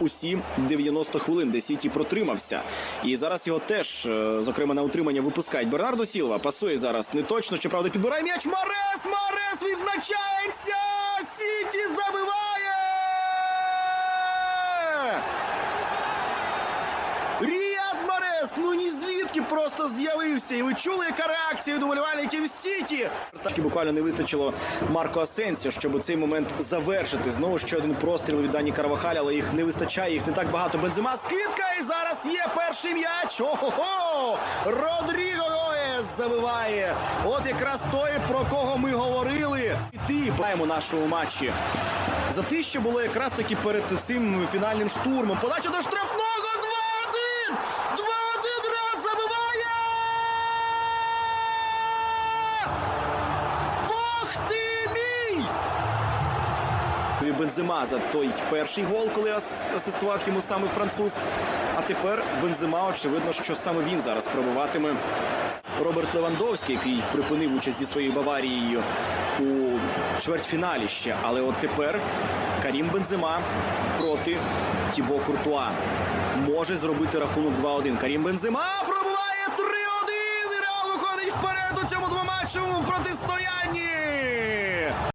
Усі 90 хвилин, де Сіті протримався, і зараз його теж, е, зокрема, на утримання випускають. Бернардо Сілва пасує зараз не точно. Щоправда, підбирає м'яч. Марес! Марес відзначається! Сіті забиває! Ріад Марес! Ну ні звідки просто з'явився. І ви чули, яка реакція від уболівальників Сіті? Так і буквально не вистачило Марко Асенсіо, щоб у цей момент завершити. Знову ще один простріл від Дані Карвахаля, але їх не вистачає, їх не так багато. Бензима скидка, і зараз є перший м'яч. Ого-го! Родріго Гоєс забиває. От якраз той, про кого ми говорили. І ти маємо нашому матчі. За те, що було якраз таки перед цим фінальним штурмом. Подача до штрафного 2-1! 2-1 І Бензима за той перший гол, коли ас- асистував йому саме француз. А тепер Бензима, очевидно, що саме він зараз пробиватиме Роберт Левандовський, який припинив участь зі своєю Баварією у чвертьфіналі ще. Але от тепер Карім Бензима проти Тібо Куртуа може зробити рахунок 2-1. Карім Бензима пробиває 3-1! І Реал виходить вперед у цьому двоматчевому протистоянні.